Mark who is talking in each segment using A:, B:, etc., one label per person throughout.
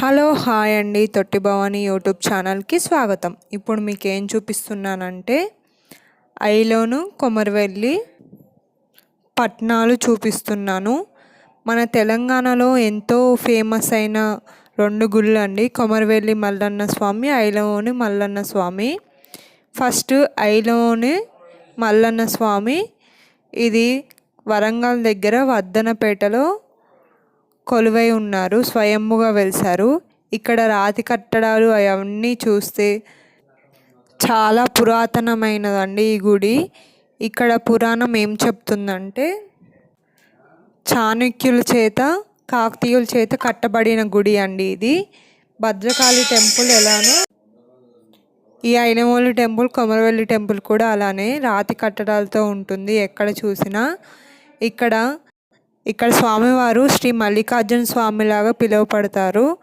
A: Hello hi అండి తొట్టి Bhavani YouTube ఛానల్కి స్వాగతం. ఇప్పుడు మీకు ఏం చూపిస్తున్నానంటే ఐలోను కొమరవెల్లి పట్నాలు చూపిస్తున్నాను. మన తెలంగాణలో ఎంతో ఫేమస్ అయిన రెండు గుళ్ళు అండి కొమరవెల్లి మల్లన్న స్వామి ఐలోని మల్లన్న స్వామి. ఫస్ట్ ఐలోని మల్లన్న స్వామి ఇది వరంగల్ దగ్గర వద్దనపేటలో కొలువై ఉన్నారు స్వయంభుగా వెలిసారు ఇక్కడ రాతి కట్టడాలు అవన్నీ చూస్తే చాలా పురాతనమైనదండి ఈ గుడి. ఇక్కడ పురాణం ఏం చెప్తుందంటే చాణక్యుల చేత కాకతీయుల చేత కట్టబడిన గుడి అండి ఇది. భద్రకాళి టెంపుల్ ఎలానో ఈ అయినమూలి టెంపుల్ కొమరవెల్లి టెంపుల్ కూడా అలానే రాతి కట్టడాలతో ఉంటుంది ఎక్కడ చూసినా. ఇక్కడ ఇక్కడ స్వామివారు శ్రీ మల్లికార్జున స్వామిలాగా పిలువపడతారు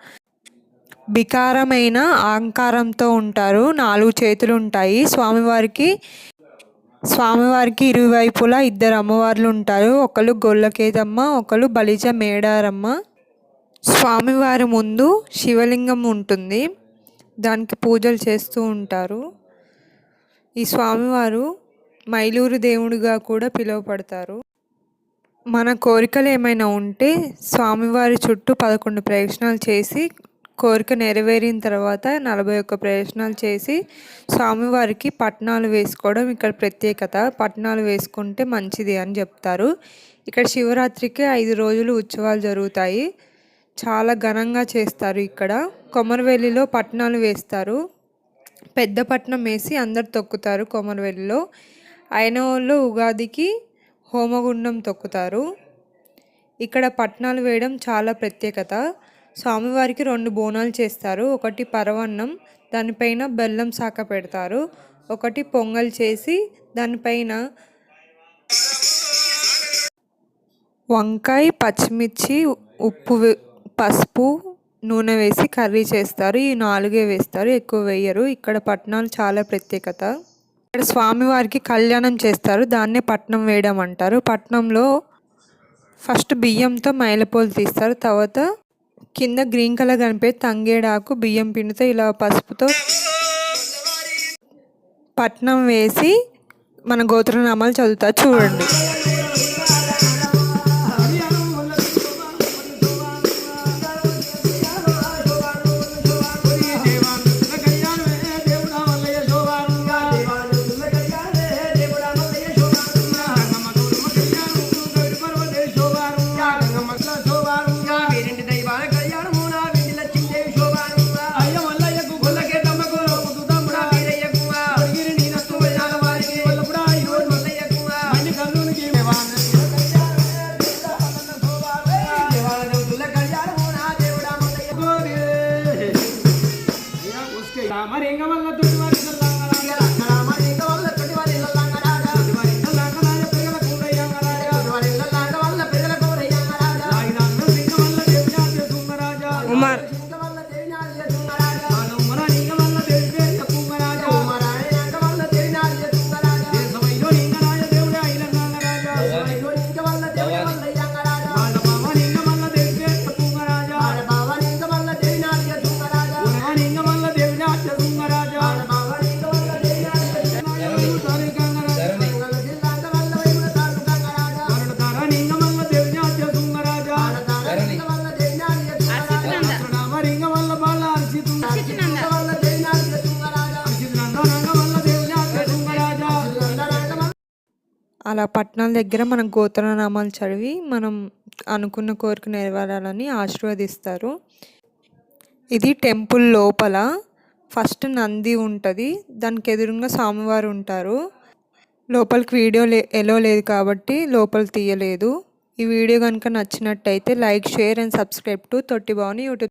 A: వికారమైన అహంకారంతో ఉంటారు. నాలుగు చేతులు ఉంటాయి. స్వామివారికి స్వామివారికి ఇరువైపులా ఇద్దరు అమ్మవార్లు ఉంటారు. ఒకళ్ళు గొల్లకేదమ్మ ఒకళ్ళు బలిజ మేడారమ్మ. స్వామివారి ముందు శివలింగం ఉంటుంది. దానికి పూజలు చేస్తూ ఉంటారు. ఈ స్వామివారు మైలూరు దేవుడిగా కూడా పిలువపడతారు మన కోరికలు ఏమైనా ఉంటే స్వామివారి చుట్టూ పదకొండు ప్రయత్నాలు చేసి కోరిక నెరవేరిన తర్వాత నలభై ఒక్క ప్రయత్నాలు చేసి స్వామివారికి పట్నాలు వేసుకోవడం ఇక్కడ ప్రత్యేకత. పట్నాలు వేసుకుంటే మంచిది అని చెప్తారు. ఇక్కడ శివరాత్రికి ఐదు రోజులు ఉత్సవాలు జరుగుతాయి. చాలా ఘనంగా చేస్తారు ఇక్కడ. కొమరవెల్లిలో పట్నాలు వేస్తారు. పెద్ద పట్నం వేసి అందరు తొక్కుతారు కొమరవెల్లిలో. అయిన వాళ్ళు ఉగాదికి హోమగుండం తొక్కుతారు. ఇక్కడ పట్నాలు వేయడం చాలా ప్రత్యేకత. స్వామివారికి రెండు బోనాలు చేస్తారు. ఒకటి పరవన్నం దానిపైన బెల్లం శాఖ పెడతారు. ఒకటి పొంగల్ చేసి దానిపైన వంకాయ పచ్చిమిర్చి ఉప్పు పసుపు నూనె వేసి కర్రీ చేస్తారు. ఈ నాలుగే వేస్తారు. ఎక్కువ వేయరు. ఇక్కడ పట్నాలు చాలా ప్రత్యేకత. ఇక్కడ స్వామివారికి కళ్యాణం చేస్తారు. దాన్నే పట్నం వేయడం అంటారు. పట్నంలో ఫస్ట్ బియ్యంతో మైలపోలు తీస్తారు. తర్వాత కింద గ్రీన్ కలర్ కనిపే తంగేడాకు బియ్యం పిండితో ఇలా పసుపుతో పట్నం వేసి మన గోత్రనామాలు చదువుతారు చూడండి. అలా పట్టణాల దగ్గర మనం గోత్రనామాలు చదివి మనం అనుకున్న కోరిక నెరవేరాలని ఆశీర్వదిస్తారు. ఇది టెంపుల్ లోపల ఫస్ట్ నంది ఉంటుంది. దానికి ఎదురుగా స్వామివారు ఉంటారు. లోపలికి వీడియో లే ఎలో లేదు కాబట్టి లోపల తీయలేదు. ఈ వీడియో కనుక నచ్చినట్టయితే like share and subscribe to Totti Bhavani YouTube